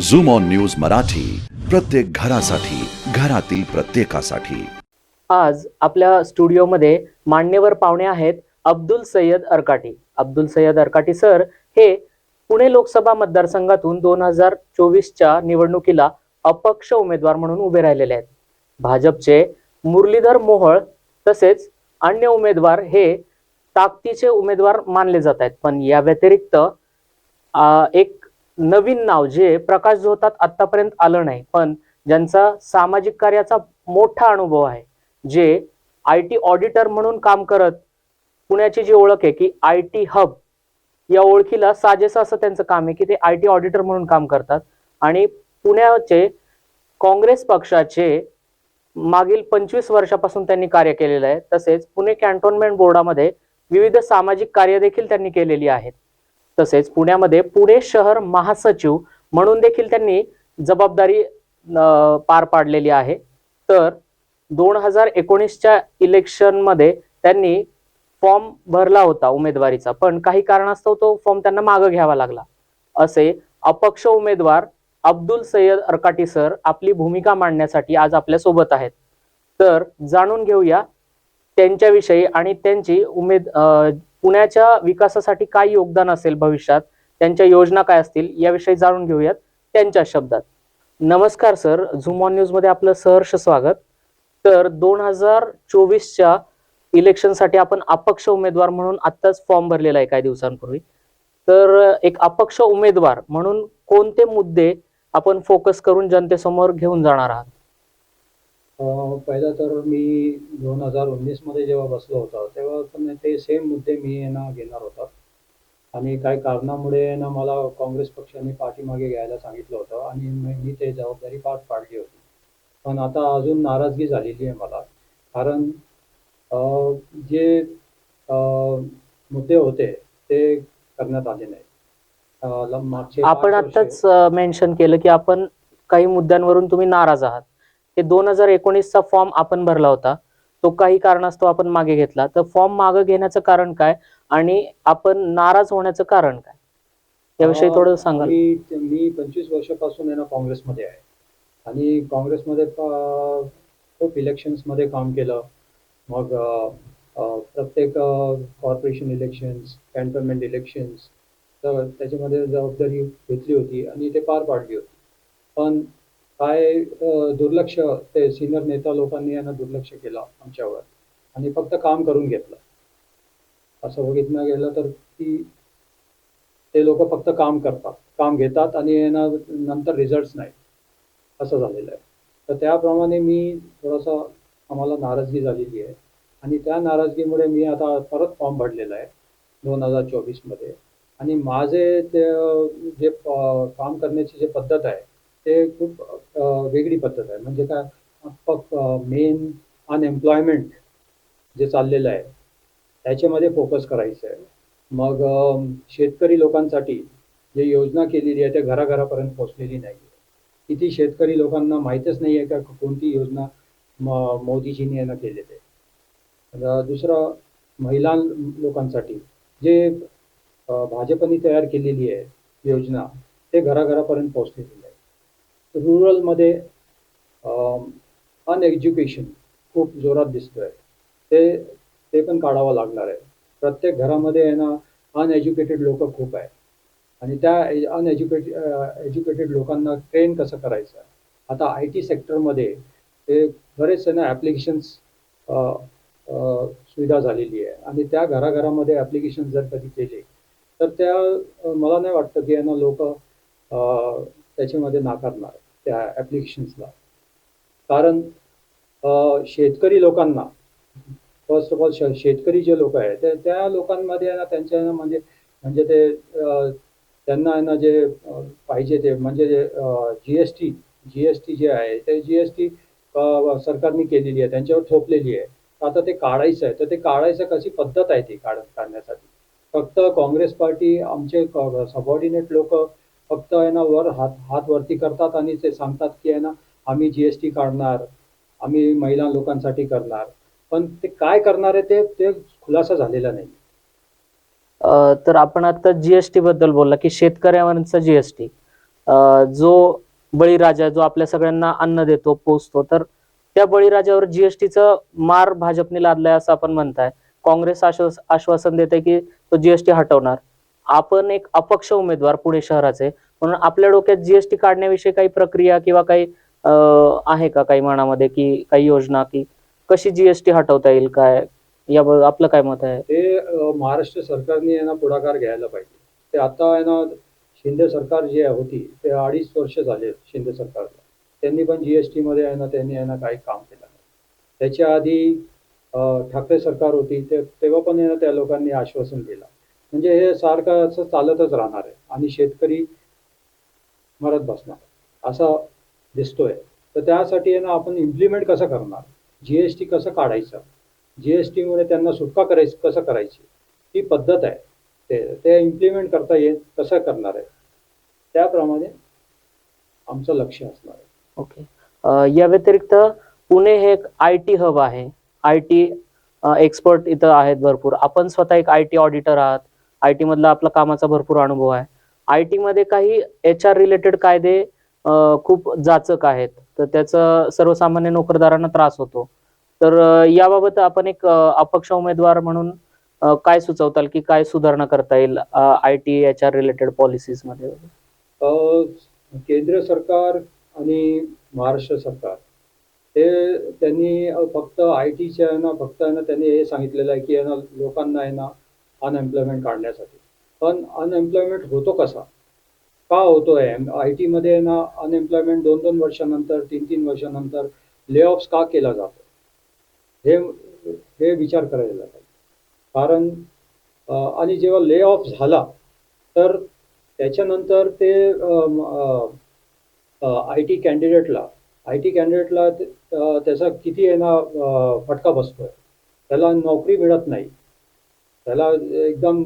Zoom on news Marathi. प्रत्येक घरासाठी घरातील प्रत्येकासाठी. आज आपल्या स्टुडिओमध्ये मान्यवर पाहुणे आहेत अब्दुल सय्यद अरकाटी. अब्दुल सय्यद अरकाटी सर हे पुणे लोकसभा मतदारसंघातून दोन हजार चोवीसच्या निवडणुकीला अपक्ष उमेदवार म्हणून उभे राहिलेले आहेत. भाजपचे मुरलीधर मोहोळ तसेच अन्य उमेदवार हे ताकदीचे उमेदवार मानले जात आहेत. पण या व्यतिरिक्त एक नवीन नाव जे प्रकाश झोतात आतापर्यंत आलं नाही पण ज्यांचा सामाजिक कार्याचा मोठा अनुभव आहे जे आय टी ऑडिटर म्हणून काम करत पुण्याची जी ओळख आहे की आय टी हब या ओळखीला साजेसं असं त्यांचं काम आहे की ते आय टी ऑडिटर म्हणून काम करतात. आणि पुण्याचे काँग्रेस पक्षाचे मागील पंचवीस वर्षापासून त्यांनी कार्य केलेलं आहे तसेच पुणे कॅन्टोन्मेंट बोर्डामध्ये विविध सामाजिक कार्य देखील त्यांनी केलेली आहेत. तसेच पुण्यामध्ये पुणे शहर महासचिव म्हणून देखील त्यांनी जबाबदारी अं, पार पाडलेली आहे. तर दोन हजार एकोणीसच्या इलेक्शनमध्ये त्यांनी फॉर्म भरला होता उमेदवारीचा पण काही कारणास्तव तो फॉर्म त्यांना मागं घ्यावा लागला. असे अपक्ष उमेदवार अब्दुल सय्यद अरकाटी सर आपली भूमिका मांडण्यासाठी आज आपल्यासोबत आहेत. तर जाणून घेऊया त्यांच्याविषयी आणि त्यांची उमेद पुण्याच्या विकासासाठी काय योगदान असेल भविष्यात? त्यांच्या योजना काय असतील? याविषयी जाणून घेऊयात त्यांच्या शब्दात. नमस्कार सर झुम ऑन न्यूजमध्ये आपलं सहर्ष स्वागत. तर दोन हजार चोवीसच्या इलेक्शनसाठी आपण अपक्ष उमेदवार म्हणून आत्ताच फॉर्म भरलेला आहे काही दिवसांपूर्वी. तर एक अपक्ष उमेदवार म्हणून कोणते मुद्दे आपण फोकस करून जनतेसमोर घेऊन जाणार आहात? पहिलं तर मी दोन हजार उन्नीसमध्ये जेव्हा बसलो होतो तेव्हा पण ते सेम मुद्दे मी ना घेणार होता. आणि काही कारणामुळे ना मला काँग्रेस पक्षाने पाठीमागे घ्यायला सांगितलं होतं आणि मी ते जबाबदारी पार पाडली होती. पण आता अजून नाराजगी झालेली आहे मला. कारण जे मुद्दे होते ते करण्यात आले नाही. मागचे आपण आत्ताच मेन्शन केलं की आपण काही मुद्द्यांवरून तुम्ही नाराज आहात. ते दोन हजार एकोणीसचा फॉर्म आपण भरला होता. तो काही कारणास्तव आपण मागे घेतला. तर फॉर्म मागे घेण्याचं कारण काय आणि आपण नाराज होण्याचं कारण काय? याविषयी अं, थोडं सांगाल. मी मी पंचवीस वर्षापासून आहे ना काँग्रेसमध्ये आहे. आणि काँग्रेसमध्ये खूप इलेक्शन्समध्ये काम केलं. मग प्रत्येक कॉर्पोरेशन इलेक्शन्स कॅन्टोन्मेंट इलेक्शन्स तर त्याच्यामध्ये जबाबदारी घेतली होती आणि ते पार पाडली होती. पण काय दुर्लक्ष ते सिनियर नेता लोकांनी यांना दुर्लक्ष केलं आमच्यावर. आणि फक्त काम करून घेतलं. असं बघितलं गेलं तर की ते लोक फक्त काम करतात. काम घेतात आणि यांना नंतर रिझल्ट नाही असं झालेलं आहे. तर त्याप्रमाणे मी थोडासा आम्हाला नाराजगी झालेली आहे. आणि त्या नाराजगीमुळे मी आता परत फॉर्म भरलेला आहे दोन हजार चोवीसमध्ये आणि माझे ते जे काम करण्याची जे पद्धत आहे ते खूप वेगळी पद्धत आहे. म्हणजे काय मेन अनएम्प्लॉयमेंट जे चाललेलं आहे त्याच्यामध्ये फोकस करायचं आहे. मग शेतकरी लोकांसाठी जे योजना केलेली आहे ते घराघरापर्यंत पोहोचलेली नाही. किती शेतकरी लोकांना माहीतच नाही आहे का कोणती योजना म मोदीजींनी यांना केलेली आहे. दुसरं महिला लोकांसाठी जे भाजपने तयार केलेली आहे योजना ते घराघरापर्यंत पोहोचलेली आहे रुरलमध्ये अनएज्युकेशन खूप जोरात दिसतोय. ते ते पण काढावं लागणार आहे. प्रत्येक घरामध्ये आहे ना अनएज्युकेटेड लोक खूप आहे आणि त्या अनएज्युकेट एज्युकेटेड लोकांना ट्रेन कसं करायचं? आता आय टी सेक्टरमध्ये ते बरेच आहे ना ॲप्लिकेशन्स सुविधा झालेली आहे. आणि त्या घराघरामध्ये ॲप्लिकेशन जर कधी केले तर त्या मला नाही वाटतं की यांना लोक त्याच्यामध्ये नाकारणार त्या ॲप्लिकेशन्सला कारण शेतकरी लोकांना फर्स्ट ऑफ ऑल श शेतकरी जे लोक आहेत ते त्या लोकांमध्ये ना त्यांच्या म्हणजे म्हणजे ते त्यांना आहे ना जे पाहिजे ते म्हणजे जे G S T G S T जे आहे ते जी एस टी सरकारने केलेली आहे त्यांच्यावर ठोपलेली आहे. आता ते काढायचं आहे तर ते काढायचं कशी पद्धत आहे ती काढ काढण्यासाठी? फक्त काँग्रेस पार्टी आमचे सबॉर्डिनेट लोक फक्त आहे ना वर हात हात वरती करतात आणि ते सांगतात की आहे ना आम्ही जी एस टी काढणार आम्ही महिला लोकांसाठी करणार. पण ते काय करणार आहे ते ते खुलासा झालेला नाही. तर आपण आता जीएसटी बद्दल बोलला की शेतकऱ्यांवरचा जीएसटी अं, जो बळीराजा जो आपल्या सगळ्यांना अन्न देतो पोचतो तर त्या बळीराजावर जीएसटीचं मार भाजपने लादलाय असं आपण म्हणताय. काँग्रेस आश्वास आश्वासन देते की तो जीएसटी हटवणार. आपण एक अपक्ष उमेदवार पुणे शहराचे. म्हणून आपल्या डोक्यात जीएसटी काढण्याविषयी काही प्रक्रिया किंवा काही अं, आहे का काही मनामध्ये की काही योजना की कशी जीएसटी हटवता येईल काय? या आपलं काय मत आहे? ते महाराष्ट्र सरकारने यांना पुढाकार घ्यायला पाहिजे. ते आता आहे ना शिंदे सरकार जे आहे होती ते अडीच वर्ष झाले शिंदे सरकारला त्यांनी पण जीएसटी मध्ये आहे ना त्यांनी आहे ना काही काम केलं नाही. त्याच्या आधी ठाकरे सरकार होती ते तेव्हा पण त्या लोकांनी आश्वासन दिलं. म्हणजे हे सारखं असं चालतच राहणार आहे. आणि शेतकरी मरत बसणार असं दिसतोय. तर त्यासाठी आहे ना आपण इम्प्लिमेंट कसं करणार? जीएसटी कसं काढायचं? जीएसटी मुळे त्यांना सुटका करायची कसं करायची? ही पद्धत आहे. ते ते इम्प्लिमेंट करता येईल कसं करणार आहे? त्याप्रमाणे आमचं लक्ष असणार आहे. ओके या व्यतिरिक्त पुणे हे एक आय टी हब आहे. आय टी एक्सपर्ट इथं आहेत भरपूर. आपण स्वतः एक आय टी ऑडिटर आहात. आय टी मधला आपला कामाचा भरपूर अनुभव आहे. आय टी मध्ये काही एच आर रिलेटेड कायदे खूप जाचक आहेत. तर त्याचा सर्वसामान्य नोकरदारांना त्रास होतो. तर याबाबत आपण एक अपक्ष उमेदवार म्हणून काय सुचवताल की काय सुधारणा करता येईल I T H R related पॉलिसीजमध्ये केंद्र सरकार आणि महाराष्ट्र सरकार. ते त्यांनी फक्त आय टीच्या ना फक्त आहे ना त्यांनी हे सांगितलेलं आहे की ना लोकांना आहे ना अनएम्प्लॉयमेंट काढण्यासाठी. पण अनएम्प्लॉयमेंट होतो कसा? का होतो आहे आय टीमध्ये ना अनएम्प्लॉयमेंट दोन दोन वर्षानंतर तीन तीन वर्षानंतर लेऑफ्स का केला जातो? हे हे विचार करायला पाहिजे. कारण आणि जेव्हा ले ऑफ झाला तर त्याच्यानंतर ते आय टी कॅन्डिडेटला आय टी कॅन्डिडेटला त्याचा किती आहे ना फटका बसतोय. त्याला नोकरी मिळत नाही. त्याला एकदम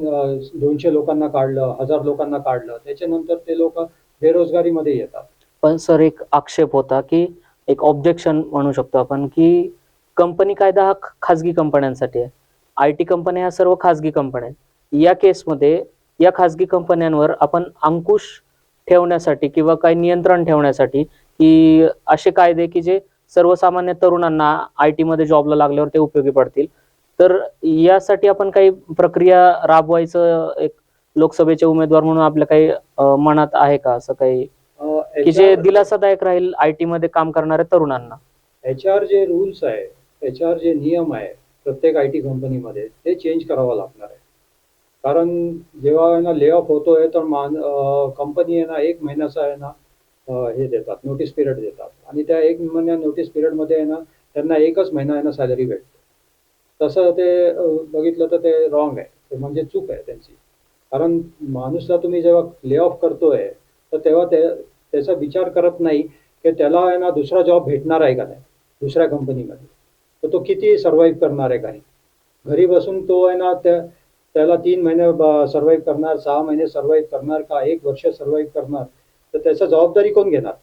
दोनशे लोकांना काढलं हजार लोकांना काढलं. त्याच्यानंतर ते लोक बेरोजगारीमध्ये येतात. पण सर एक आक्षेप होता की एक ऑब्जेक्शन म्हणू शकतो आपण की कंपनी कायदा हा खाजगी कंपन्यांसाठी आहे. आय टी कंपन्या ह्या सर्व खाजगी कंपन्या आहेत. या केसमध्ये या खाजगी कंपन्यांवर आपण अंकुश ठेवण्यासाठी किंवा काही नियंत्रण ठेवण्यासाठी की असे कायदे की जे सर्वसामान्य तरुणांना आय टी मध्ये जॉबला लागल्यावर ते उपयोगी पडतील. तर यासाठी आपण काही प्रक्रिया राबवायचं एक लोकसभेचे उमेदवार म्हणून आपल्या काही मनात आहे का असं काही? की जे दिलासादायक राहील आय टी मध्ये काम करणाऱ्या तरुणांना. आर जे रूल्स आहे आर जे नियम आहे प्रत्येक आय टी कंपनीमध्ये ते चेंज करावं लागणार आहे. कारण जेव्हा आहे ना ले ऑफ होतोय तर मान कंपनी आहे ना एक महिन्याचा आहे ना हे देतात नोटीस पिरियड देतात. आणि त्या एक महिन्या नोटीस पिरियडमध्ये आहे ना त्यांना एकच महिना आहे ना सॅलरी भेटते. तसं ते बघितलं तर ते रॉंग आहे. ते म्हणजे चूक आहे त्यांची. कारण माणूसला तुम्ही जेव्हा ले ऑफ करतोय तर तेव्हा ते त्याचा विचार करत नाही की त्याला आहे ना दुसरा जॉब भेटणार आहे का नाही दुसऱ्या कंपनीमध्ये तर तो किती सर्व्हाइव्ह करणार आहे काही घरी बसून तो आहे ना त्या त्याला तीन महिने सर्व्हाइव्ह करणार सहा महिने सर्व्हाइव्ह करणार का एक वर्ष सर्व्हाइव्ह करणार तर त्याचा जबाबदारी कोण घेणार?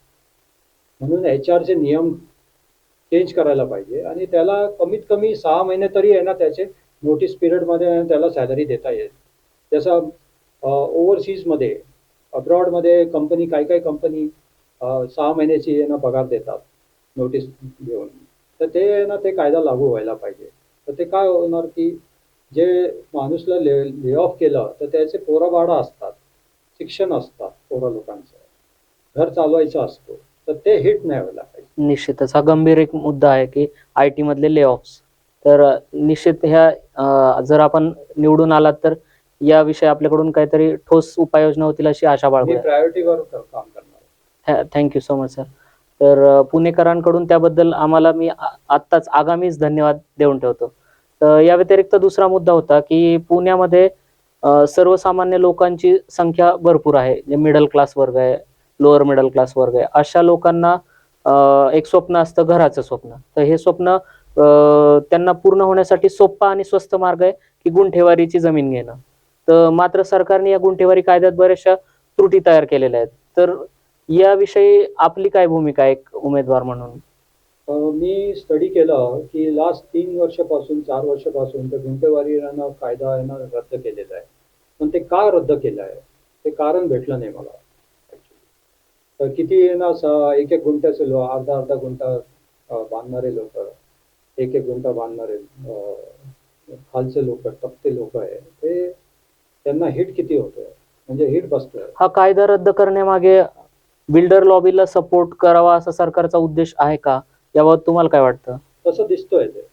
म्हणून एच आरचे नियम चेंज करायला पाहिजे. आणि त्याला कमीत कमी सहा महिने तरी आहे ना त्याचे नोटीस पिरियडमध्ये त्याला सॅलरी देता येईल. जसं ओव्हरसीजमध्ये अब्रॉडमध्ये कंपनी काही काही कंपनी सहा महिन्याची आहे ना पगार देतात नोटीस घेऊन. तर ते आहे ना ते कायदा लागू व्हायला पाहिजे. तर ते काय होणार की जे माणूसला ले ले ऑफ केलं तर त्याचे पोरं असतात शिक्षण असतात पोरं लोकांचं. घर चालवायचं असतो. तर ते हिट नाही व्हायला पाहिजे. निश्चितच. हा गंभीर एक मुद्दा आहे की आय टी मधले ले ऑफ्स तर निश्चित ह्या अ, जर आपण निवडून आलात तर याविषयी आपल्याकडून काहीतरी ठोस उपाययोजना होतील अशी आशा मी बाळगूया प्रायोरिटीवर काम करणार आहे. थँक्यू सो मच सर तर अ, पुणेकरांकडून त्याबद्दल आम्हाला मी आ- आत्ताच आगामीच धन्यवाद देऊन ठेवतो. तर या व्यतिरिक्त दुसरा मुद्दा होता की पुण्यामध्ये अ, सर्वसामान्य लोकांची संख्या भरपूर आहे. जे मिडल क्लास वर्ग आहे लोअर मिडल क्लास वर्ग आहे. अशा लोकांना एक स्वप्न असतं घराचं स्वप्न. तर हे स्वप्न त्यांना पूर्ण होण्यासाठी सोपा आणि स्वस्त मार्ग आहे की गुंठेवारीची जमीन घेणं. तर मात्र सरकारने या गुंठेवारी कायद्यात बऱ्याचशा त्रुटी तयार केलेल्या आहेत. तर याविषयी आपली काय भूमिका आहे एक उमेदवार म्हणून? मी स्टडी केलं की लास्ट तीन वर्षापासून चार वर्षापासून तर गुंठेवारी कायदा रद्द केलेला आहे. पण ते का रद्द केलं आहे? ते कारण भेटलं नाही मला. किती ना एक एक गुंठ्याचे लो अर्धा अर्धा गुंठा बांधणारे लोक. एक एक गुंठा बांधणारे खालचे लोक तप्ते लोक आहे. ते त्यांना हिट किती होतोय? म्हणजे हिट बसतोय. हा कायदा रद्द करण्यामागे बिल्डर लॉबीला सपोर्ट करावा असा सरकारचा उद्देश आहे का? याबाबत तुम्हाला काय वाटतं? तसं दिसतोय ते?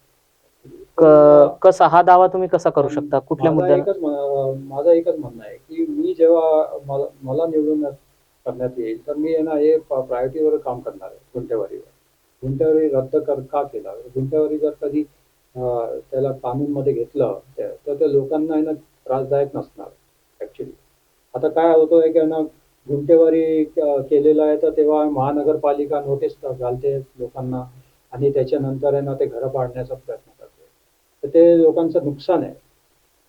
कसा हा दावा तुम्ही कसा करू शकता? कुठल्या मुद्द्याला? माझं एकच म्हणणं आहे की मी जेव्हा मला मला निवडून करण्यात येईल. तर मी ना हे प्रायोरिटीवर काम करणार आहे गुंठेवारीवर. गुंठेवारी रद्द कर का केला? गुंठेवारी जर कधी त्याला कानूनमध्ये घेतलं तर ते लोकांना आहे ना त्रासदायक नसणार ॲक्च्युली आता काय होतंय की ना गुंठेवारी केलेलं आहे तर तेव्हा महानगरपालिका नोटीस घालते लोकांना आणि त्याच्यानंतर आहे ना ते घरं पाडण्याचा प्रयत्न करते. तर ते लोकांचं नुकसान आहे.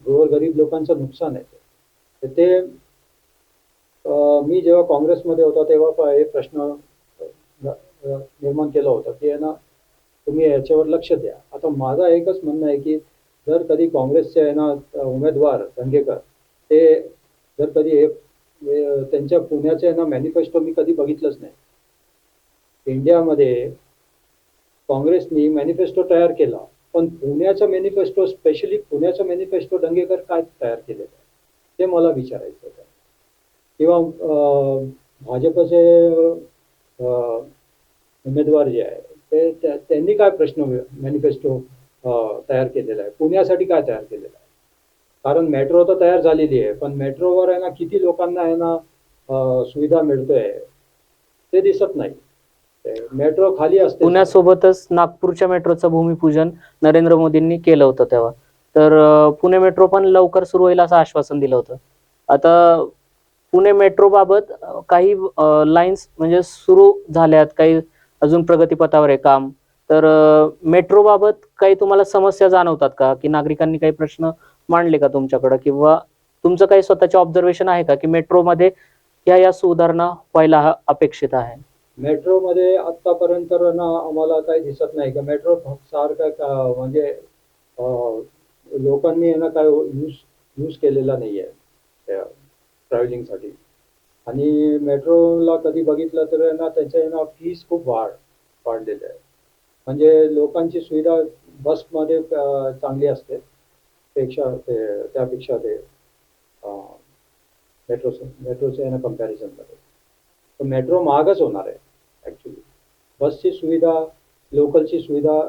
गोरगरीब लोकांचं नुकसान आहे ते. ते मी जेव्हा काँग्रेसमध्ये होता तेव्हा हे प्रश्न निर्माण केला होता की ना तुम्ही याच्यावर लक्ष द्या. आता माझा एकच म्हणणं आहे की जर कधी काँग्रेसचे आहे ना उमेदवार दंगेकर ते जर कधी हे त्यांच्या पुण्याचे आहे ना मॅनिफेस्टो मी कधी बघितलंच नाही. इंडियामध्ये काँग्रेसनी मॅनिफेस्टो तयार केला पण पुण्याचा मॅनिफेस्टो स्पेशली पुण्याचा मॅनिफेस्टो दंगेकर काय तयार केलेलं ते मला विचारायचं होतं. किंवा भाजपचे उमेदवार जे आहे ते त्या- त्यांनी काय प्रश्न मॅनिफेस्टो तयार केलेला आहे? पुण्यासाठी काय तयार केलेलं आहे? कारण मेट्रो तर तयार झालेली आहे पण मेट्रोवर आहे ना किती लोकांना आहे ना सुविधा मिळतोय ते दिसत नाही. मेट्रो खाली असते. पुण्यासोबतच नागपूरच्या मेट्रोचं भूमिपूजन नरेंद्र मोदींनी केलं होतं तेव्हा. तर पुणे मेट्रो पण लवकर सुरू होईल असं आश्वासन दिलं होतं. आता पुणे मेट्रो बाबत काही लाईन्स म्हणजे सुरू झाल्यात काही अजून प्रगतीपथावर आहे काम. तर मेट्रो बाबत काही तुम्हाला समस्या जाणवतात का? की नागरिकांनी काही प्रश्न मांडले का तुमच्याकडे? किंवा तुमचं काही स्वतःचे ऑब्झर्वेशन आहे का की मेट्रोमध्ये या या सुधारणा व्हायला हा- अपेक्षित आहे? मेट्रोमध्ये आतापर्यंत ना आम्हाला काही दिसत नाही. का मेट्रो सारखं का म्हणजे लोकांनी ना काय यूज यूज केलेला नाही आहे ट्रॅव्हलिंगसाठी आणि मेट्रोला कधी बघितलं तर ना त्याचे ना फीस खूप वाढ वाढलेले आहे. म्हणजे लोकांची सुविधा बसमध्ये चांगली असते. पेक्षा ते त्यापेक्षा ते मेट्रो मेट्रोच्या ना कम्पॅरिझनमध्ये तर मेट्रो महागच होणार आहे ॲक्च्युली बसची सुविधा लोकलची सुविधा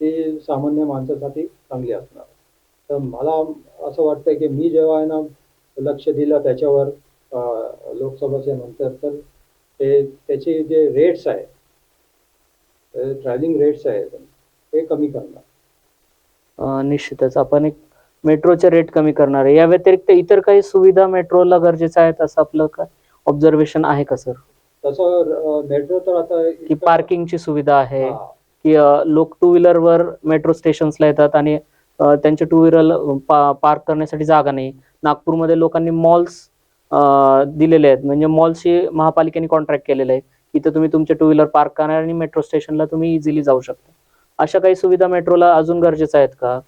ती सामान्य माणसासाठी चांगली असणार. तर मला असं वाटतं की मी जेव्हा आहे ना लक्ष दिलं त्याच्यावर लोकसभेच्या नंतर तर ते त्याचे जे रेट्स आहे ट्रॅव्हलिंग रेट्स आहेत ते कमी करणार. निश्चितच. आपण एक मेट्रोचे रेट कमी करणार आहे. या व्यतिरिक्त इतर काही सुविधा मेट्रोला गरजेच्या आहेत असं आपलं काय ऑब्झर्वेशन आहे का सर तसं मेट्रो तर आता की पार्किंगची सुविधा आहे. की लोक टू व्हीलरवर मेट्रो स्टेशन्सला येतात आणि अं, त्यांचे टू व्हीलर पार्क करण्यासाठी जागा नाही. नागपूरमध्ये लोकांनी मॉल्स दिलेले आहेत. म्हणजे मॉल्सशी महापालिकेने कॉन्ट्रॅक्ट केलेलं आहे इथं तुम्ही तुमचे टू व्हीलर पार्क करणार आणि मेट्रो स्टेशनला तुम्ही इझिली जाऊ शकता. अशा काही सुविधा मेट्रोला अजून गरजेच्या आहेत का?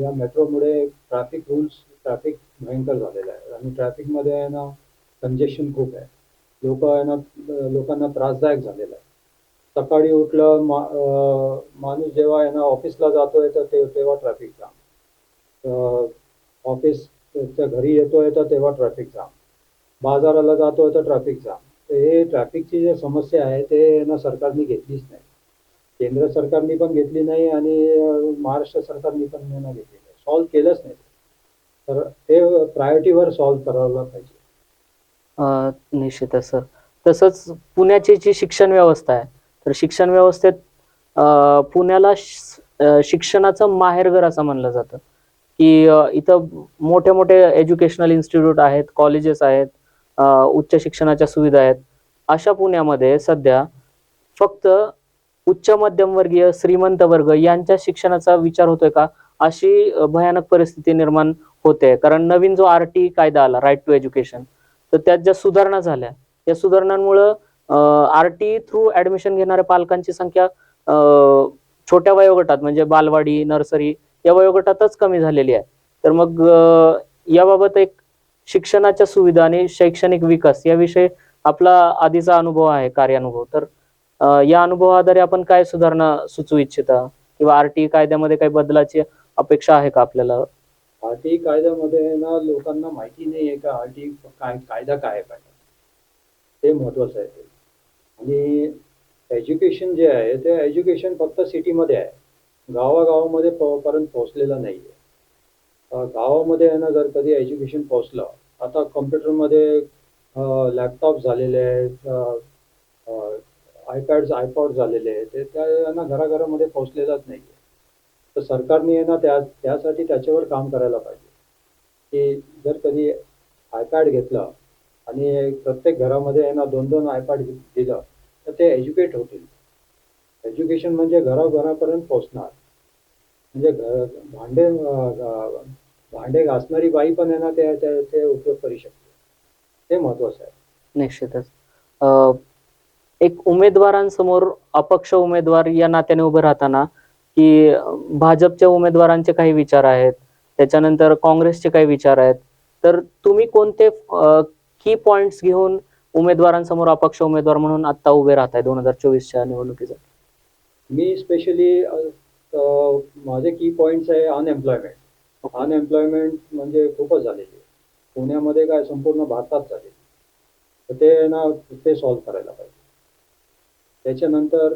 या मेट्रोमुळे ट्रॅफिक रूल्स ट्रॅफिक भयंकर झालेलं आहे. आणि ट्रॅफिकमध्ये आहे ना कंजेशन खूप आहे. लोक आहे ना लोकांना त्रासदायक झालेलं आहे. सकाळी उठलं माणूस जेव्हा आहे ना ऑफिसला जातोय तर तेव्हा ट्रॅफिक जाम ऑफिसच्या घरी येतोय तर तेव्हा ट्रॅफिक जाम बाजाराला जातोय तर ट्रॅफिक जाम तर हे ट्रॅफिकची जे समस्या आहे ते ना सरकारने घेतलीच नाही. केंद्र सरकारने पण घेतली नाही आणि महाराष्ट्र सरकारने पण ना घेतली नाही. सॉल्व्ह केलंच नाही. तर ते प्रायोरिटीवर सॉल्व्ह करायला पाहिजे. निश्चितच सर. तसंच पुण्याची जी शिक्षण व्यवस्था आहे तर शिक्षण व्यवस्थेत पुण्याला शिक्षणाचं माहेरघर असं म्हणलं जातं. की इथं मोठे मोठे एज्युकेशनल इन्स्टिट्यूट आहेत कॉलेजेस आहेत उच्च शिक्षणाच्या सुविधा आहेत. अशा पुण्यामध्ये सध्या फक्त उच्च मध्यमवर्गीय श्रीमंत वर्ग यांच्या शिक्षणाचा विचार होतोय का? अशी भयानक परिस्थिती निर्माण होते. कारण नवीन जो आर टी कायदा आला राईट टू एज्युकेशन तर त्यात ज्या सुधारणा झाल्या या सुधारणांमुळं आर टी थ्रू ऍडमिशन घेणाऱ्या पालकांची संख्या छोट्या वयोगटात म्हणजे बालवाडी नर्सरी या वयोगटातच कमी झालेली आहे. तर मग याबाबत एक शिक्षणाच्या सुविधा आणि शैक्षणिक विकास याविषयी आपला आधीचा अनुभव आहे कार्यानुभव. तर या अनुभवाद्वारे आपण काय सुधारणा सुचवू इच्छिता? किंवा आरटी कायद्यामध्ये काही बदलाची अपेक्षा आहे का आपल्याला? आरटी कायद्यामध्ये ना लोकांना माहिती नाही आहे का आरटीई काय कायदा काय आहे? पाहिजे ते महत्वाचं आहे. ते आणि एज्युकेशन जे आहे ते एज्युकेशन फक्त सिटीमध्ये आहे. गावागावामध्ये प पर्यंत पोहोचलेला नाही आहे गावामध्ये आहे ना जर कधी एज्युकेशन पोहोचलं आता कम्प्युटरमध्ये लॅपटॉप झालेले आहेत आयपॅड्स आयपॉड झालेले आहेत ते त्याना घराघरामध्ये पोहोचलेलाच नाही आहे तर सरकारने आहे ना त्या त्यासाठी त्याच्यावर काम करायला पाहिजे. की जर कधी आयपॅड घेतला आणि प्रत्येक घरामध्ये आहे ना दोन दोन आयपॅड दिलं तर ते एज्युकेट होतील. एज्युकेशन म्हणजे घराघरापर्यंत पोचणार म्हणजे घर भांडे भांडे घासणारी बाई पण आहे ना ते उपयोग करू शकते. ते महत्वाचं आहे. निश्चितच. एक उमेदवारांसमोर अपक्ष उमेदवार या नात्याने उभे राहताना की भाजपच्या उमेदवारांचे काही विचार आहेत त्याच्यानंतर काँग्रेसचे काही विचार आहेत. तर तुम्ही कोणते की पॉइंट्स घेऊन उमेदवारांसमोर अपक्ष उमेदवार म्हणून आता उभे राहताय दोन हजार चोवीसच्या निवडणुकीसाठी? मी स्पेशली माझे की पॉईंट्स आहे अनएम्प्लॉयमेंट अनएम्प्लॉयमेंट म्हणजे खूपच झालेली. आहे पुण्यामध्ये काय संपूर्ण भारतात झाले तर ते ना ते सॉल्व्ह करायला पाहिजे. त्याच्यानंतर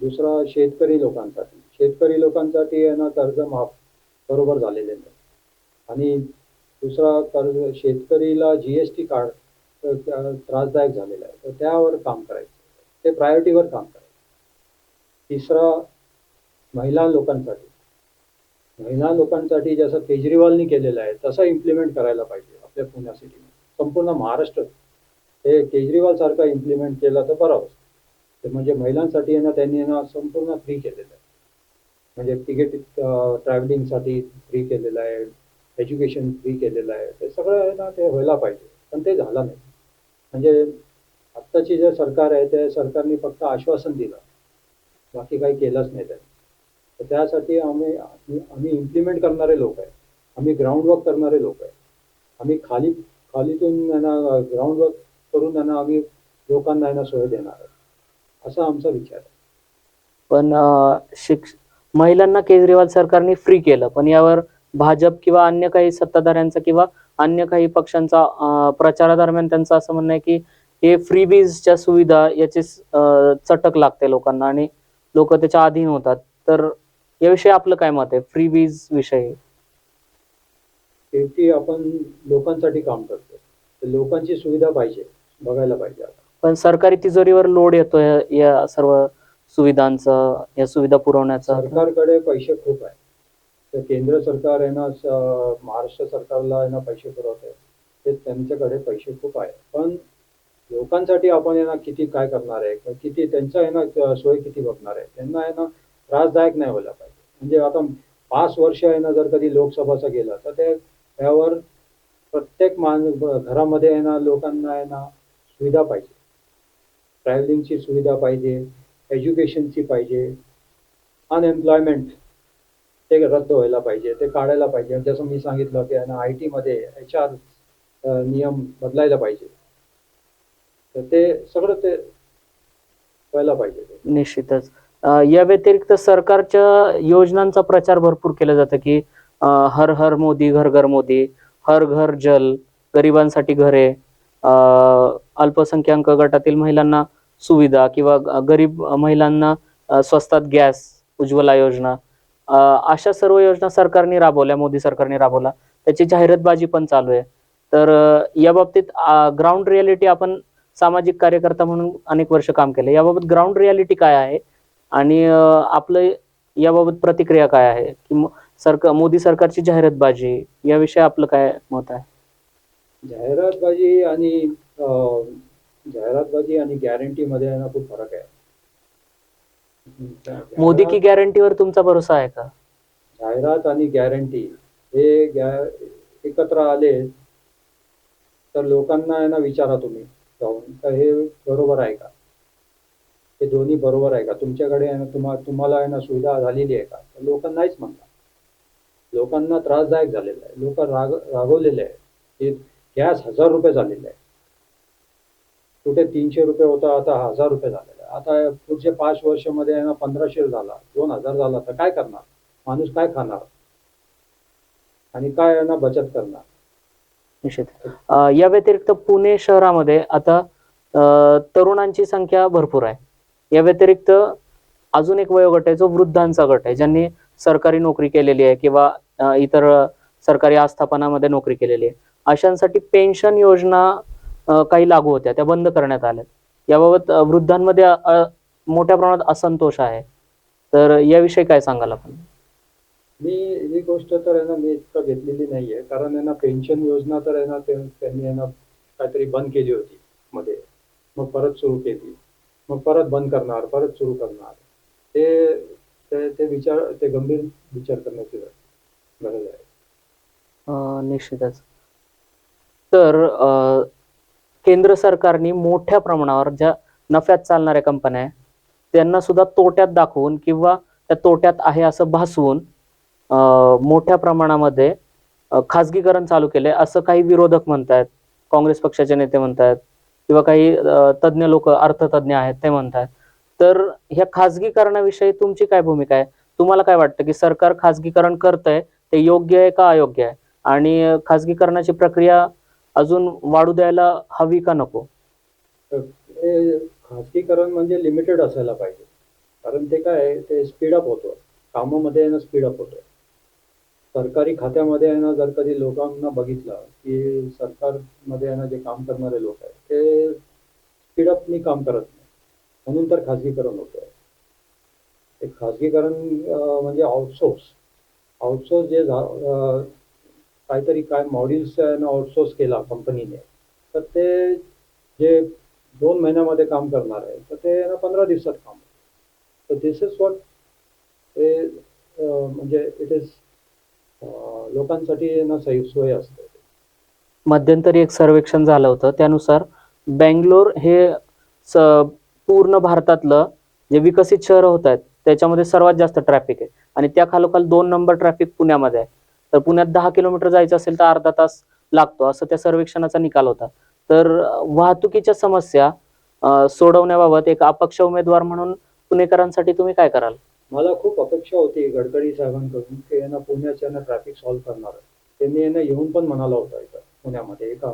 दुसरा शेतकरी लोकांसाठी. शेतकरी लोकांसाठी आहे ना कर्ज माफ बरोबर झालेले नाही. आणि दुसरा कर्ज शेतकरीला जी एस टी कार्ड त्रासदायक झालेला आहे. तर त्यावर काम करायचं. ते प्रायोरिटीवर काम करायचं. तिसरा महिला लोकांसाठी. महिला लोकांसाठी जसं केजरीवालनी केलेलं आहे तसं इम्प्लिमेंट करायला पाहिजे आपल्या पुण्या सिटीमध्ये. संपूर्ण महाराष्ट्र. हे केजरीवाल सारखं इम्प्लिमेंट केलं तर बरं ते म्हणजे महिलांसाठी आहे ना त्यांनी ना संपूर्ण फ्री केलेलं आहे. म्हणजे तिकीट ट्रॅव्हलिंगसाठी फ्री केलेलं आहे. एज्युकेशन फ्री केलेलं आहे. ते सगळं आहे ना ते व्हायला पाहिजे. पण ते झालं नाही. म्हणजे आत्ताची जे सरकार आहे त्या सरकारने फक्त आश्वासन दिलं. बाकी काही केलंच नाही त्यांनी. तर त्यासाठी आम्ही आम्ही इम्प्लिमेंट करणारे लोक आहे आम्ही ग्राउंड वर्क करणारे लोक आहे आम्ही खाली खालीतून त्यांना ग्राउंड वर्क करून त्यांना आम्ही लोकांना यांना सोय देणार आहे असा आमचा विचार आहे. पण शिक्ष महिलांना केजरीवाल सरकारने फ्री केलं. पण यावर भाजप किंवा अन्य काही सत्ताधाऱ्यांचा किंवा अन्य काही पक्षांचा प्रचारादरम्यान त्यांचं असं म्हणणं आहे की हे फ्री बीजच्या सुविधा याची चटक लागते लोकांना. आणि लोक त्याच्या अधीन होतात. तर याविषयी आपलं काय मत आहे? फ्रीबीज विषयी. शेवटी आपण लोकांसाठी काम करतो तर लोकांची सुविधा पाहिजे बघायला पाहिजे पण सरकारी तिजोरीवर लोड येतोय या सर्व सुविधांचा या सुविधा पुरवण्याचा? सरकारकडे पैसे खूप आहे तर केंद्र सरकार आहे ना स- महाराष्ट्र सरकारला आहे ना पैसे पुरवत आहे ते त्यांच्याकडे पैसे खूप आहे पण लोकांसाठी आपण आहे ना किती काय करणार आहे? किती त्यांचा आहे ना सोय किती बघणार आहे? त्यांना आहे ना त्रासदायक नाही व्हायला पाहिजे. म्हणजे आता पाच वर्ष आहे ना जर कधी लोकसभाचं गेलं तर ते त्यावर प्रत्येक मान घरामध्ये आहे ना लोकांना आहे ना सुविधा पाहिजे. ट्रॅव्हलिंगची सुविधा पाहिजे एज्युकेशनची पाहिजे अनएम्प्लॉयमेंट ते रद्द व्हायला पाहिजे ते काढायला पाहिजे. जसं मी सांगितलं की आय टीमध्ये एच आर नियम बदलायला पाहिजे. तर ते सगळं ते व्हायला पाहिजे. निश्चितच. या व्यतिरिक्त सरकारच्या योजनांचा प्रचार भरपूर केला जातो की हर हर मोदी घर घर मोदी हर घर जल गरिबांसाठी घरे अल्पसंख्याक गटातील महिलांना सुविधा किंवा गरीब महिलांना स्वस्तात गॅस उज्ज्वला योजना अशा सर्व योजना सरकारने राबवल्या मोदी सरकारने राबवल्या. त्याची जाहिरातबाजी पण चालू आहे. तर या बाबतीत ग्राउंड रियालिटी आपण सामाजिक कार्यकर्ता म्हणून अनेक वर्ष काम केले. याबाबत ग्राउंड रियालिटी काय आहे? आणि आपलं याबाबत प्रतिक्रिया काय आहे? की सरकार मोदी सरकारची जाहिरातबाजी याविषयी आपलं काय मत आहे? जाहिरातबाजी आणि जाहिरातबाजी आणि गॅरंटीमध्ये आहे ना खूप फरक आहे. मोदी की गॅरंटीवर तुमचा भरोसा आहे का? जाहिरात आणि गॅरंटी हे एकत्र आले तर लोकांना आहे ना विचारा तुम्ही. जाऊन. का हे बरोबर आहे का? हे दोन्ही बरोबर आहे का? तुमच्याकडे आहे ना तुम्हा तुम्हाला आहे ना सुविधा झालेली आहे का? तर लोक नाहीच म्हणतात. लोकांना त्रासदायक झालेलं आहे. लोक राग रागवलेले आहे की गॅस हजार रुपये झालेले आहे कुठे तीनशे रुपये होता आता हजार रुपये झालेला आहे आता पुढच्या पाच वर्षामध्ये आहे ना पंधराशे झाला दोन हजार झाला तर काय करणार? माणूस काय खाणार? आणि काय आहे ना बचत करणार? निश्चित या व्यतिरिक्त पुणे शहरामध्ये आता तरुणांची संख्या भरपूर आहे. या व्यतिरिक्त अजून एक वयोगट आहे जो वृद्धांचा गट आहे ज्यांनी सरकारी नोकरी केलेली आहे किंवा इतर सरकारी आस्थापनामध्ये नोकरी केलेली आहे. अशांसाठी पेन्शन योजना काही लागू होत्या त्या बंद करण्यात आल्या याबाबत वृद्धांमध्ये मोठ्या प्रमाणात असंतोष आहे. तर याविषयी काय सांगाल आपण? मी ही गोष्ट तर आहे ना मी इतकं घेतलेली नाहीये. कारण आहे ना पेन्शन योजना तर आहे ना ते त्यांनी आहे ना काहीतरी बंद केली होती मध्ये. मग परत सुरू केली. मग परत बंद करणार परत सुरू करणार. ते ते ते विचार ते गंभीर विचार करण्याची गरज आहे. निश्चितच. तर केंद्र सरकारने मोठ्या प्रमाणावर ज्या नफ्यात चालणाऱ्या कंपन्या आहे त्यांना सुद्धा तोट्यात दाखवून किंवा त्या तोट्यात आहे असं भासवून मोठ्या प्रमाणामध्ये खाजगीकरण चालू केले असं काही विरोधक म्हणतायत काँग्रेस पक्षाचे नेते म्हणतायत किंवा काही तज्ज्ञ लोक अर्थतज्ञ आहेत ते म्हणतायत. तर ह्या खाजगीकरणाविषयी तुमची काय भूमिका आहे? तुम्हाला काय वाटतं की सरकार खाजगीकरण करतंय ते योग्य आहे का अयोग्य आहे? आणि खाजगीकरणाची प्रक्रिया अजून वाढू द्यायला हवी का नको? खाजगीकरण म्हणजे लिमिटेड असायला पाहिजे. कारण ते काय ते स्पीडअप होतं. कामामध्ये स्पीडअप होतं सरकारी खात्यामध्ये आहे ना जर कधी लोकांना बघितलं की सरकारमध्ये आहे ना जे काम करणारे लोक आहेत ते स्पीडअपनी काम करत नाही. म्हणून तर खाजगीकरण होतं ते खाजगीकरण म्हणजे आउटसोर्स आउटसोर्स जे झा काहीतरी काय मॉड्यूल्स आहे ना आउटसोर्स केला कंपनीने तर ते जे दोन महिन्यामध्ये काम करणार आहे तर ते ना पंधरा दिवसात काम तर दिस इज वॉट ते म्हणजे इट इज लोकांसाठी ना सोय असते. मध्यंतरी एक सर्वेक्षण झालं होतं त्यानुसार बँगलोर हे स पूर्ण भारतातलं जे विकसित शहर होत आहेत त्याच्यामध्ये सर्वात जास्त ट्रॅफिक आहे. आणि त्या खालोखाल दोन नंबर ट्रॅफिक पुण्यामध्ये आहे. तर पुण्यात दहा किलोमीटर जायचं असेल तर अर्धा तास लागतो असं त्या सर्वेक्षणाचा निकाल होता. तर वाहतुकीच्या समस्या सोडवण्याबाबत एक अपक्ष उमेदवार म्हणून पुणेकरांसाठी तुम्ही काय कराल? मला खूप अपेक्षा होती गडकरी साहेबांकडून की यांना पुण्याच्या ना ट्रॅफिक सॉल्व्ह करणार त्यांनी यांना येऊन पण म्हणाला होता इथं पुण्यामध्ये एका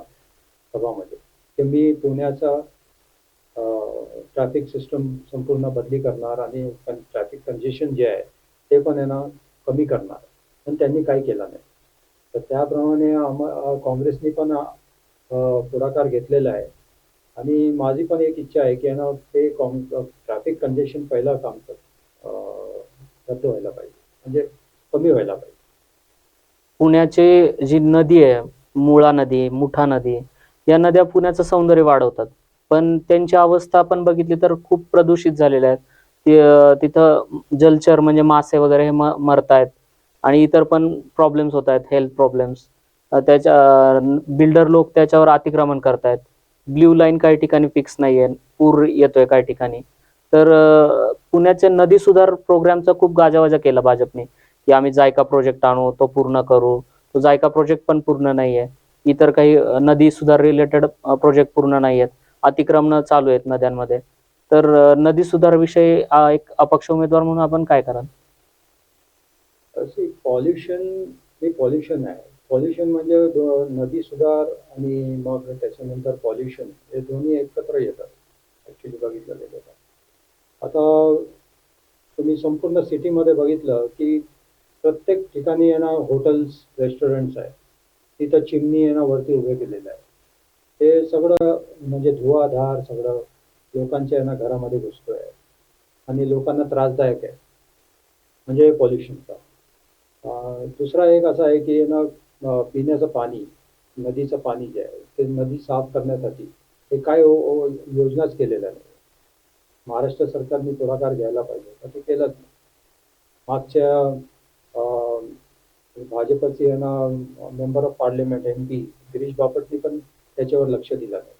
सभामध्ये की मी पुण्याचा ट्रॅफिक सिस्टम संपूर्ण बदली करणार आणि ट्रॅफिक कंजेशन जे आहे ते पण यांना कमी करणार. पण त्यांनी काही केलं नाही. तर त्याप्रमाणे आम काँग्रेसनी पण पुढाकार घेतलेला आहे. आणि माझी पण एक इच्छा आहे की यांना ते कॉम ट्रॅफिक कंजेशन पहिलं काम कर रद्द व्हायला पाहिजे. म्हणजे कमी व्हायला पाहिजे. पुण्याची जी नदी आहे मुळा नदी मुठा नदी या नद्या पुण्याचं सौंदर्य वाढवतात. पण त्यांची अवस्था आपण बघितली तर खूप प्रदूषित झालेल्या आहेत. तिथं जलचर म्हणजे मासे वगैरे हे मरत मरतायत. आणि इतर पण प्रॉब्लेम्स होत आहेत हेल्थ प्रॉब्लेम्स त्याच्या बिल्डर लोक त्याच्यावर अतिक्रमण करतायत. ब्ल्यू लाईन काही ठिकाणी फिक्स नाहीये. पूर येतोय काही ठिकाणी. तर पुण्याच्या नदी सुधार प्रोग्रामचा खूप गाजावाजा केला भाजपने की आम्ही जायका प्रोजेक्ट आणू तो पूर्ण करू. तो जायका प्रोजेक्ट पण पूर्ण नाहीये. इतर काही नदी सुधार रिलेटेड प्रोजेक्ट पूर्ण नाही आहेत अतिक्रमण चालू आहेत नद्यांमध्ये. तर नदी सुधार विषयी एक अपक्ष उमेदवार म्हणून आपण काय कराल? पॉल्युशन हे पॉल्युशन आहे. पॉल्युशन म्हणजे नदी सुधार आणि मग त्याच्यानंतर पॉल्युशन हे दोन्ही एकत्र येतात. ऍक्च्युली बघितलं गेलं आता तुम्ही संपूर्ण सिटीमध्ये बघितलं की प्रत्येक ठिकाणी आहे ना हॉटेल्स रेस्टॉरंट्स आहे. तिथं चिमणी आहे ना वरती उभे केलेलं आहे. ते सगळं म्हणजे धुवाधार सगळं लोकांच्या आहे ना घरामध्ये घुसतोय. आणि लोकांना त्रासदायक आहे. म्हणजे पॉल्युशनचा दुसरा एक असा आहे की ना पिण्याचं पाणी नदीचं पाणी जे आहे ते नदी साफ करण्यासाठी हे काय योजनाच केलेल्या नाही महाराष्ट्र सरकारने पुढाकार घ्यायला पाहिजे. तर ते केलंच नाही. मागच्या भाजपचे आहे ना member of parliament M P Girish बापटनी पण त्याच्यावर लक्ष दिलं नाही.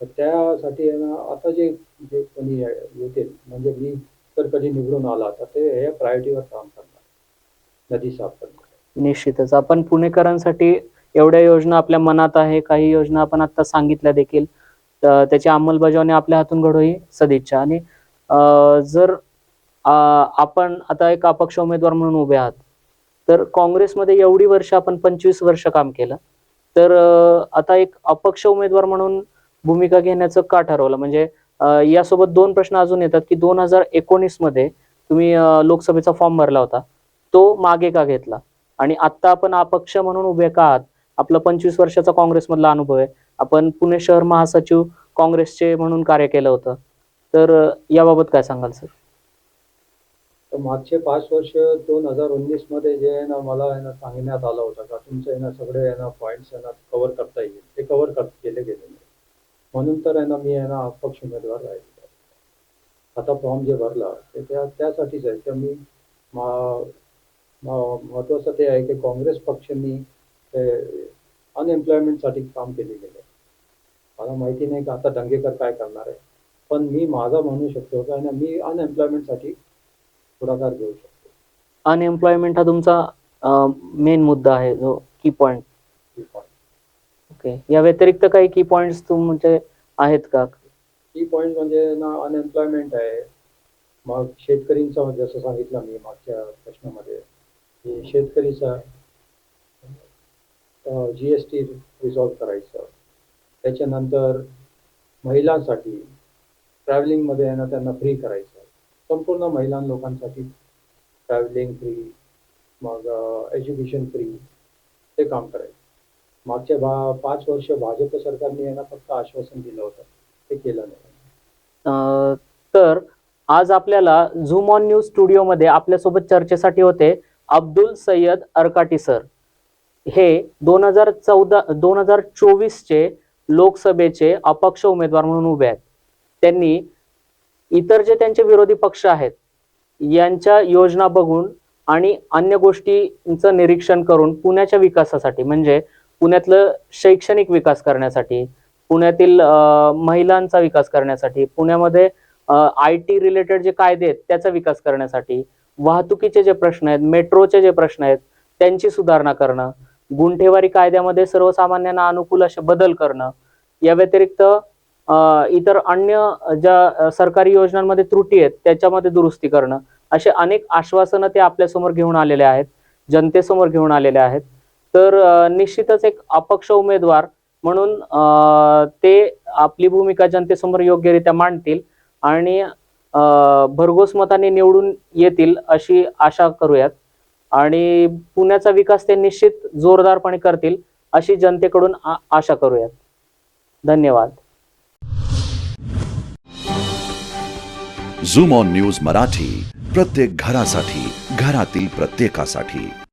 तर त्यासाठी आहे ना आता जे जे कोणी येतील म्हणजे मी तर कधी निवडून आला तर ते हे प्रायोरिटीवर काम करणार. नदी साफ करणार. निश्चितच. आपण पुणेकरांसाठी एवढ्या योजना आपल्या मनात आहे काही योजना आपण आता सांगितल्या देखील. त्याची अंमलबजावणी आपल्या हातून घडो ही सदिच्छा. आणि अं, जर आपण आता एक अपक्ष उमेदवार म्हणून उभे आहात तर काँग्रेसमध्ये एवढी वर्ष आपण पंचवीस वर्ष काम केलं तर आता एक अपक्ष उमेदवार म्हणून भूमिका घेण्याचं का ठरवलं? म्हणजे यासोबत दोन प्रश्न अजून येतात की दोन हजार एकोणीसमध्ये तुम्ही लोकसभेचा फॉर्म भरला होता तो मागे का घेतला? आणि आता आपण अपक्ष म्हणून उभे का आहात? आपला पंचवीस वर्षाचा काँग्रेसमधला अनुभव आहे. आपण पुणे शहर महासचिव काँग्रेसचे म्हणून कार्य केलं होतं. तर याबाबत काय सांगाल सर? तर मागचे पाच वर्ष दोन हजार उन्नीसमध्ये जे आहे ना मला आहे ना सांगण्यात आलं होतं का तुमचं आहे ना सगळे आहे ना पॉईंट्स आहे ना कव्हर करता येईल. ते कव्हर कर केले गेले म्हणून तर आहे ना मी आहे ना अपक्ष उमेदवार राहिले आता फॉर्म जे भरला ते त्या त्यासाठीच आहे. तर मी महत्वाचं ते आहे की काँग्रेस पक्षांनी अनएम्प्लॉयमेंटसाठी काम केले गेले. मला माहिती नाही का आता दंगेकर काय करणार आहे. पण मी माझा म्हणू शकतो का ना मी अनएम्प्लॉयमेंटसाठी पुढाकार घेऊ शकतो. अनएम्प्लॉयमेंट हा तुमचा मेन मुद्दा आहे जो की पॉइंट की पॉईंट ओके या व्यतिरिक्त काही की पॉइंट्स तुमचे आहेत का? की पॉईंट म्हणजे ना अनएम्प्लॉयमेंट आहे. मग शेतकरींचा जसं सांगितलं मी मागच्या प्रश्नामध्ये की शेतकरीचा जी एस टी रिझॉल्व करायचं. त्याच्यानंतर महिलांसाठी ट्रॅव्हलिंगमध्ये आहे ना त्यांना फ्री करायचं संपूर्ण महिला लोकांसाठी ट्रॅव्हलिंग फ्री मग एज्युकेशन फ्री ते काम करायचं. मागच्या भा पाच वर्ष भाजप सरकारने यांना फक्त आश्वासन दिलं होतं. ते केलं नाही. तर आज आपल्याला झूम ऑन न्यूज स्टुडिओमध्ये आपल्यासोबत चर्चेसाठी होते अब्दुल सय्यद अरकाटी सर. हे दोन हजार चौदा दोन हजार चोवीसचे लोकसभेचे अपक्ष उमेदवार म्हणून उभे आहेत. त्यांनी इतर जे त्यांचे विरोधी पक्ष आहेत यांच्या योजना बघून आणि अन्य गोष्टींचं निरीक्षण करून पुण्याच्या विकासासाठी म्हणजे पुण्यातलं शैक्षणिक विकास करण्यासाठी पुण्यातील महिलांचा विकास करण्यासाठी पुण्यामध्ये आय टी रिलेटेड जे कायदे आहेत त्याचा विकास करण्यासाठी वाहतुकीचे जे प्रश्न आहेत मेट्रोचे जे प्रश्न आहेत त्यांची सुधारणा करणं गुंठेवारी कायद्यामध्ये सर्वसामान्यांना अनुकूल असे बदल करणं या व्यतिरिक्त इतर अन्य ज्या सरकारी योजनांमध्ये त्रुटी आहेत त्याच्यामध्ये दुरुस्ती करणं असे अनेक आश्वासनं ते आपल्यासमोर घेऊन आलेले आहेत जनतेसमोर घेऊन आलेले आहेत. तर निश्चितच एक अपक्ष उमेदवार म्हणून ते आपली भूमिका जनतेसमोर योग्यरित्या मांडतील आणि भरघोस मताने निवडून येतील अशी आशा करूयात. आणि पुण्याचा विकास ते निश्चित जोरदारपणे करतील अशी जनतेकडून आ- आशा करूयात. धन्यवाद. झूम ऑन न्यूज मराठी प्रत्येक घरासाठी घरातील प्रत्येकासाठी.